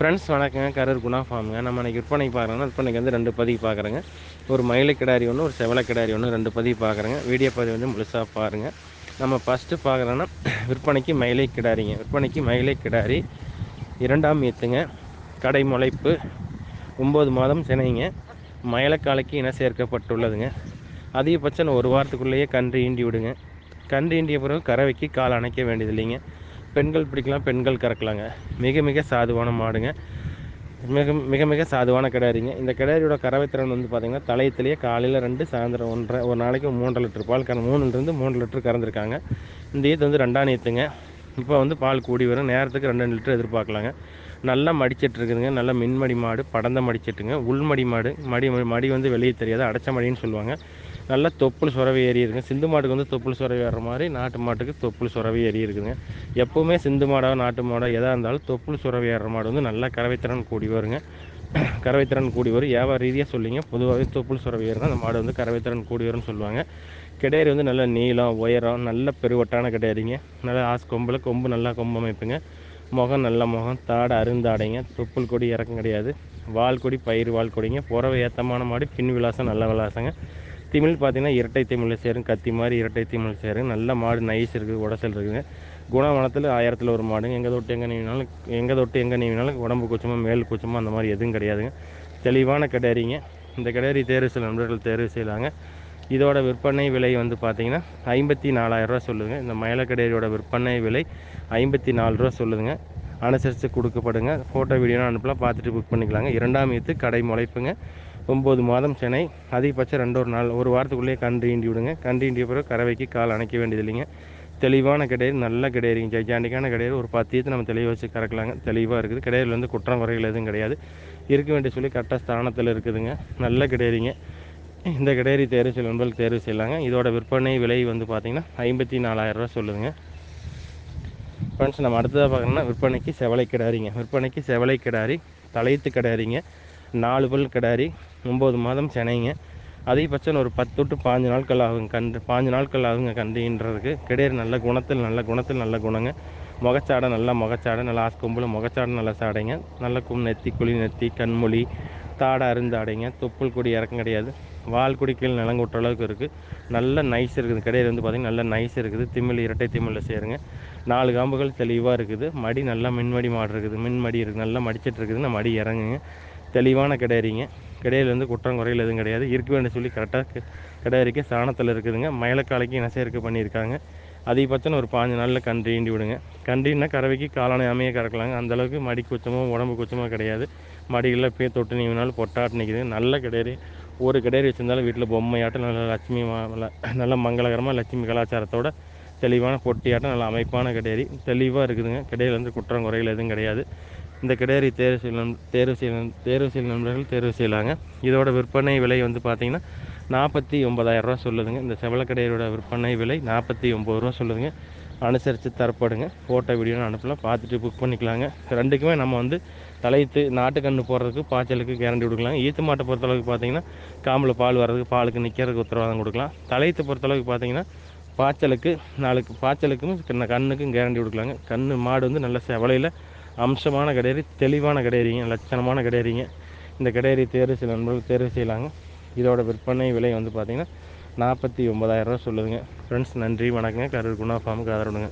Friends வணக்கங்க. கரூர் குணா ஃபார்முங்க நம்ம இன்றைக்கி விற்பனைக்கு பார்க்குறோம்னா விற்பனைக்கு வந்து ரெண்டு பதிவு பார்க்குறேங்க. ஒரு மயிலை கிடாரி ஒன்று ஒரு செவலை கிடாரி ஒன்று ரெண்டு பதிவு பார்க்குறேங்க. வீடியோ பதிவு வந்து முழுசாக பாருங்கள் நம்ம ஃபஸ்ட்டு பார்க்குறோன்னா விற்பனைக்கு மயிலை கிடாரிங்க. விற்பனைக்கு மயிலை கிடாரி. இரண்டாம் ஈத்துங்க கடை முளைப்பு. ஒம்பது மாதம் சினைங்க. மயிலக்காலைக்கு இன சேர்க்கப்பட்டுள்ளதுங்க. அதிகபட்சம் ஒரு வாரத்துக்குள்ளேயே கன்று ஈண்டி விடுங்க. கன்று ஈண்டிய பிறகு கறவைக்கு கால் அணைக்க வேண்டியதில்லைங்க. பெண்கள் பிடிக்கலாம் பெண்கள் கறக்கலாங்க. மிக மிக சாதுவான மாடுங்க. மிக மிக மிக சாதுவான கிடாரிங்க. இந்த கிடாரியோட கறவை திறன் வந்து பார்த்திங்கன்னா தலையத்திலேயே காலையில் ரெண்டு சாயந்தரம் ஒன்றரை ஒரு நாளைக்கு மூன்றரை லிட்டர் பால் கற மூணுலேருந்து மூணு லிட்டர் கறந்துருக்காங்க. இந்த ஈத்து வந்து ரெண்டாம் நீத்துங்க. இப்போ வந்து பால் கூடி வரும். நேரத்துக்கு ரெண்டு லிட்டர் எதிர்பார்க்கலாங்க. நல்லா மடிச்சிட்டு இருக்குதுங்க நல்லா மின்மடி மாடு படந்த மடிச்சிட்டுங்க. உள்மடி மாடு. மடி மடி வந்து வெளியே தெரியாது. அடைச்ச மடின்னு சொல்லுவாங்க. நல்லா தொப்புள் சுரவி ஏறி இருக்குங்க சிந்து மாட்டுக்கு வந்து தொப்புள் சுரவி வர்ற மாதிரி நாட்டு மாட்டுக்கு தொப்புள் சுரவி ஏறி இருக்குதுங்க எப்போவுமே சிந்து மாடாக நாட்டு மாடோ எதாக இருந்தாலும் தொப்புள் சுரவி ஏறுற மாடு வந்து நல்லா கறவைத்திறன் கூடி வருங்க. கறவைத்திறன் கூடி வரும். வியாபார ரீதியாக சொல்லிங்க. பொதுவாகவே தொப்புள் சுரவி ஏறுனா அந்த மாடு வந்து கறவைத்திறன் கூடி வரும்னு சொல்லுவாங்க. கிடேரி வந்து நல்ல நீளம் உயரம் நல்ல பெருவட்டான கிடேரிங்க நல்லா ஆசு கொம்பில் கொம்பு நல்லா கொம்பு அமைப்புங்க. முகம் நல்ல முகம் தாடை அருந்தாடைங்க தொப்புள் கொடி இறக்கம் கிடையாது. வால் கொடி பயிர் வால் கொடிங்க. புறவை ஏத்தமான மாடு பின் விலாசம் நல்ல விலாசங்க. திமிழ் பார்த்தீங்கன்னா இரட்டை திமிழில் சேரும் கத்தி மாதிரி இரட்டை திமிழ் சேரும். நல்ல மாடு நைஸ் இருக்குது உடசல் இருக்குதுங்க குணவனத்தில் ஆயிரத்தில் ஒரு மாடுங்க. எங்கே தொட்டு எங்கே நீவினாலும் எங்கே தொட்டு எங்கே நீவினாலும் உடம்பு குச்சமோ மேல் குச்சமாக அந்த மாதிரி எதுவும் கிடையாதுங்க. தெளிவான கிடாரிங்க இந்த கிடாரி தேர்வு செய்ய நண்பர்கள் தேர்வு செய்யலாங்க. இதோட விற்பனை விலை வந்து பார்த்தீங்கன்னா ஐம்பத்தி நாலாயிரரூவா சொல்லுதுங்க. இந்த மயிலக்கடையோட விற்பனை விலை ஐம்பத்தி நாலு ரூபா சொல்லுதுங்க. அனுசரித்து கொடுக்கப்படுங்க. ஃபோட்டோ வீடியோ அனுப்பலாம். பார்த்துட்டு புக் பண்ணிக்கலாங்க. இரண்டாம் ஈத்து கடை முளைப்புங்க. ஒம்பது மாதம் சென்னை. அதிகபட்சம் ரெண்டு ஒரு நாள் ஒரு வாரத்துக்குள்ளேயே கன்று ஈண்டி விடுங்க. கன்று ஈண்டிய பிறகு கறவைக்கு கால் அணைக்க வேண்டியது இல்லைங்க தெளிவான கிடையாது நல்ல கிடையாதுங்க ஜைஜாண்டிக்கான கிடையாது ஒரு பத்து ஈத்து நம்ம தெளிவாக வச்சு கறக்கலாங்க. தெளிவாக இருக்குது. கிடையாது வந்து குற்றம் குறைகள் எதுவும் கிடையாது. இருக்க வேண்டிய சொல்லி கரெக்டாக ஸ்தானத்தில் இருக்குதுங்க. நல்ல கிடையாதுங்க இந்த கிடேரி தேர்வு செய்ய நண்பர்கள் தேர்வு செய்யலாங்க. இதோட விற்பனை விலை வந்து பார்த்திங்கன்னா ஐம்பத்தி நாலாயிரரூவா சொல்லுதுங்க. ஃப்ரெண்ட்ஸ் நம்ம அடுத்ததாக பார்க்கணும்னா விற்பனைக்கு செவலை கிடாரிங்க. விற்பனைக்கு செவலை கிடாரி தலையத்து கிடாரிங்க நாலு பல் கிடாரி ஒம்பது மாதம் சென்னைங்க அதிகபட்சம் ஒரு பத்து டு பாஞ்சு நாட்கள் ஆகுங்க. கன்று பாஞ்சு நாட்கள் ஆகுங்க கன்றுன்றதுக்கு கிடையாது நல்ல குணத்தில் நல்ல குணத்தில் நல்ல குணங்க. முகச்சாடை நல்லா முகச்சாடை நல்லா ஆஸ்கொம்பில் முகச்சாடை நல்லா சாடைங்க. நல்ல கும் நெத்தி குழி நெத்தி கண்மொழி தாடை அருந்தாடைங்க. தொப்புள் கொடி இறக்கம் கிடையாது. வால் கொடி கீழ் நிலங்கொட்டுற அளவுக்கு இருக்குது நல்ல நைஸ் இருக்குது. கிடையாது வந்து பார்த்திங்கன்னா நல்ல நைஸ் இருக்குது. திமிழ் இரட்டை திமிழில் சேருங்க. நாலு காம்புகள் தெளிவாக இருக்குது. மடி நல்லா மின்மடி மாடு இருக்குது மின்மடி இருக்குது நல்லா மடிச்சிட்டு இருக்குதுன்னா மடி இறங்குங்க. தெளிவான கிடையாதுங்க கிடையிலேருந்து வந்து குற்றம் குறையில் எதுவும் கிடையாது. இருக்க வேண்டிய சொல்லி கரெக்டாக கிடையாதுக்கு சாணத்தில் இருக்குதுங்க. மயிலக்காலைக்கு இன பண்ணியிருக்காங்க பண்ணியிருக்காங்க. அதிகபட்சம் ஒரு பாஞ்சு நாளில் கன்று ஈண்டி விடுங்க. கன்றுன்னா கறவைக்கு காலானை அமைய கறக்கலாங்க. அந்தளவுக்கு மடி குச்சமோ உடம்பு குச்சமோ கிடையாது. மடிகளில் பே தொட்டு நீவினாலும் பொட்டாட்டு நிற்கிது நல்ல கிடையாது ஒரு கிடையாது வச்சுருந்தாலும் வீட்டில் பொம்மையாட்டம் நல்ல லட்சுமி நல்ல மங்களகரமாக லட்சுமி கலாச்சாரத்தோட தெளிவான பொட்டியாட்டம் நல்ல அமைப்பான கிடையாது தெளிவாக இருக்குதுங்க. கிடையாது வந்து குற்றம் குறைகள் எதுவும் கிடையாது. இந்த கிடேரி தேர்வு செய்யலாம் தேர்வு செய்யலாம் தேர்வு செய்யும் நண்பர்கள் தேர்வு செய்யலாங்க. இதோட விற்பனை விலை வந்து பார்த்தீங்கன்னா நாற்பத்தி ஒம்பதாயிரரூவா சொல்லுதுங்க. இந்த செவலக்கடையோட விற்பனை விலை நாற்பத்தி ஒம்பது ரூபா சொல்லுதுங்க. அனுசரித்து தரப்படுங்க. ஃபோட்டோ வீடியோ அனுப்பலாம். பார்த்துட்டு புக் பண்ணிக்கலாங்க. ரெண்டுக்குமே நம்ம வந்து தலையத்து நாட்டுக்கன்று போடுறதுக்கு பாய்ச்சலுக்கு கேரண்டி கொடுக்கலாம். ஈத்து மாட்டை பொறுத்தளவுக்கு பார்த்தீங்கன்னா காம்பில் பால் வர்றதுக்கு பாலுக்கு நிற்கிறதுக்கு உத்தரவாதம் கொடுக்கலாம். தலைத்து பொறுத்தளவுக்கு பார்த்தீங்கன்னா பாய்ச்சலுக்கு நாளுக்கு பாய்ச்சலுக்கும் கண்ண- கண்ணுக்கும் கேரண்டி கொடுக்கலாங்க. கண்ணு மாடு வந்து நல்ல செவலையில் அம்சமான கடையறி தெளிவான கடையறிங்க லட்சணமான கடையறிங்க. இந்த கடையறி தேர்வு சில நண்பர்கள் தேர்வு செய்யலாங்க. இதோட விற்பனை விலை வந்து பார்த்திங்கன்னா நாற்பத்தி ஒம்பதாயிரரூவா சொல்லுதுங்க. ஃப்ரெண்ட்ஸ் நன்றி வணக்கங்க. கரூர் குணா ஃபார்முக்கு ஆதரவுடுங்க.